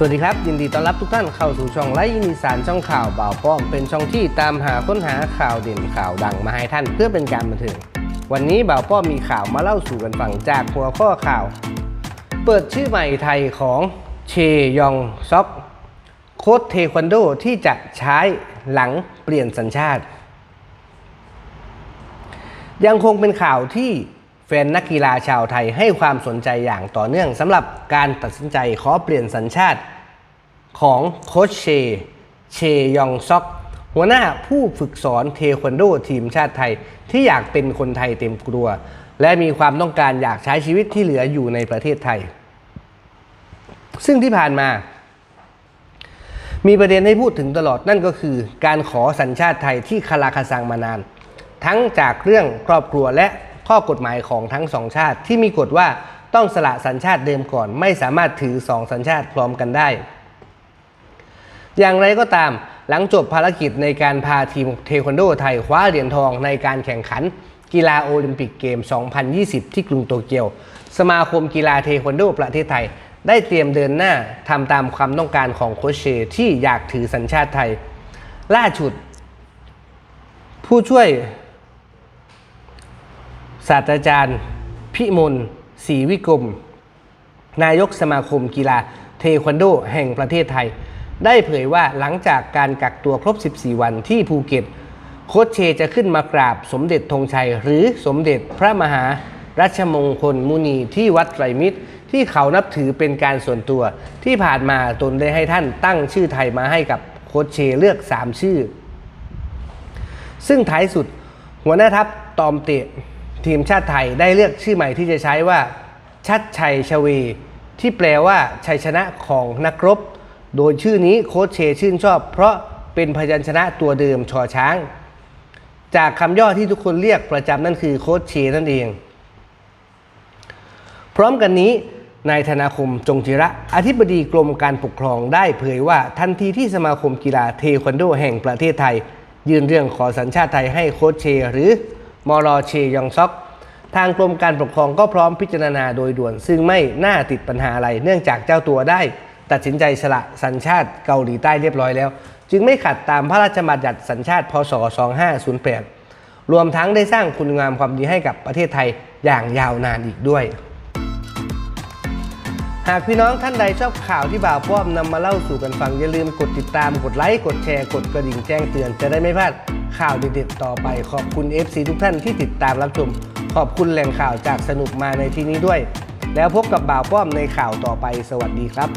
สวัสดีครับ ยินดีต้อนรับทุกท่านเข้าสู่ช่องไลฟ์อีสานช่องข่าวบ่าวป้อม เป็นช่องที่ตามหาค้นหาข่าวเด่นข่าวดังมาให้ท่านเพื่อเป็นการบันเทิงวันนี้บ่าวป้อมมีข่าวมาเล่าสู่กันฟังจากหัวข้อข่าว เปิดชื่อใหม่ไทยของเชยองซอกโค้ชเทควันโดที่จะใช้หลังเปลี่ยนสัญชาติ ยังคงเป็นข่าวที่ แฟนนักกีฬาชาวไทยให้ความสนใจอย่างต่อเนื่องสำหรับการตัดสินใจขอเปลี่ยนสัญชาติของโคชเช เชยองซอก หัวหน้าผู้ฝึกสอนเทควันโดทีมชาติไทยที่อยากเป็นคนไทยเต็มตัว และมีความต้องการอยากใช้ชีวิตที่เหลืออยู่ในประเทศไทย ซึ่งที่ผ่านมา มีประเด็นให้พูดถึงตลอดนั่นก็คือ การขอสัญชาติไทยที่คาราคาซังมานาน ทั้งจากเรื่องครอบครัวและ ข้อกฎหมายของทั้งสองชาติ ที่มีกฎว่าต้องสละสัญชาติเดิมก่อน ไม่สามารถถือสองสัญชาติพร้อมกันได้ อย่างไรก็ตามหลังจบภารกิจในการพาทีมเทควันโดไทยคว้าเหรียญทองในการแข่งขัน กีฬาโอลิมปิกเกม 2020 ที่กรุงโตเกียว สมาคมกีฬาเทควันโดประเทศไทย ได้เตรียมเดินหน้าทำตามความต้องการของโคชเชที่อยากถือสัญชาติไทย ล่าสุด ผู้ช่วย ศาสตราจารย์ พิมลศรีวิกรม นายกสมาคมกีฬาเทควันโดแห่งประเทศไทย ได้เผยว่าหลังจากการกักตัวครบ 14 วันที่ภูเก็ต โค้ชเชจะขึ้นมากราบสมเด็จธงชัย หรือสมเด็จพระมหารัชมงคลมุนีที่วัดไตรมิตร ที่เขานับถือเป็นการส่วนตัว ที่ผ่านมาตนได้ให้ท่านตั้งชื่อไทยมาให้กับโค้ชเชเลือก 3 ชื่อ ซึ่งท้ายสุด หัวหน้าทัพตอมเตะ ทีมชาติไทยได้เลือกชื่อใหม่ที่จะใช้ว่าชัดชัยชเวที่แปลว่าชัยชนะของนักรบ โดยชื่อนี้โค้ชเชชื่นชอบ เพราะเป็นพยัญชนะตัวเดิมชอช้าง จากคำย่อที่ทุกคนเรียกประจำนั่นคือโค้ชเชนั่นเอง พร้อมกันนี้นายธนาคมจงจิระ อธิบดีกรมการปกครองได้เผยว่าทันทีที่สมาคมกีฬาเทควันโดแห่งประเทศไทย ยื่นเรื่องขอสัญชาติไทยให้โค้ชเชหรือ มอรอเชยองซอก ทางกรมการปกครองก็พร้อมพิจารณาโดยด่วน ซึ่งไม่น่าติดปัญหาอะไร เนื่องจากเจ้าตัวได้ ตัดสินใจสละสัญชาติเกาหลีใต้เรียบร้อยแล้ว จึงไม่ขัดตามพระราชบัญญัติสัญชาติพศ 2508 รวมทั้งได้สร้างคุณงามความดีให้กับประเทศไทยอย่างยาวนานอีกด้วยหากพี่น้องท่านใดชอบข่าวที่บ่าวป้อมนำมาเล่าสู่กันฟัง อย่าลืมกดติดตามกดไลค์ กดแชร์ กดกระดิ่งแจ้งเตือนจะได้ไม่พลาด ข่าวเด็ดๆต่อไปขอบคุณ FC ทุกท่านที่ติดตามรับชม ขอบคุณแหล่งข่าวจากสนุกมาในที่นี้ด้วย แล้วพบกับบ่าวป้อมในข่าวต่อไปสวัสดีครับ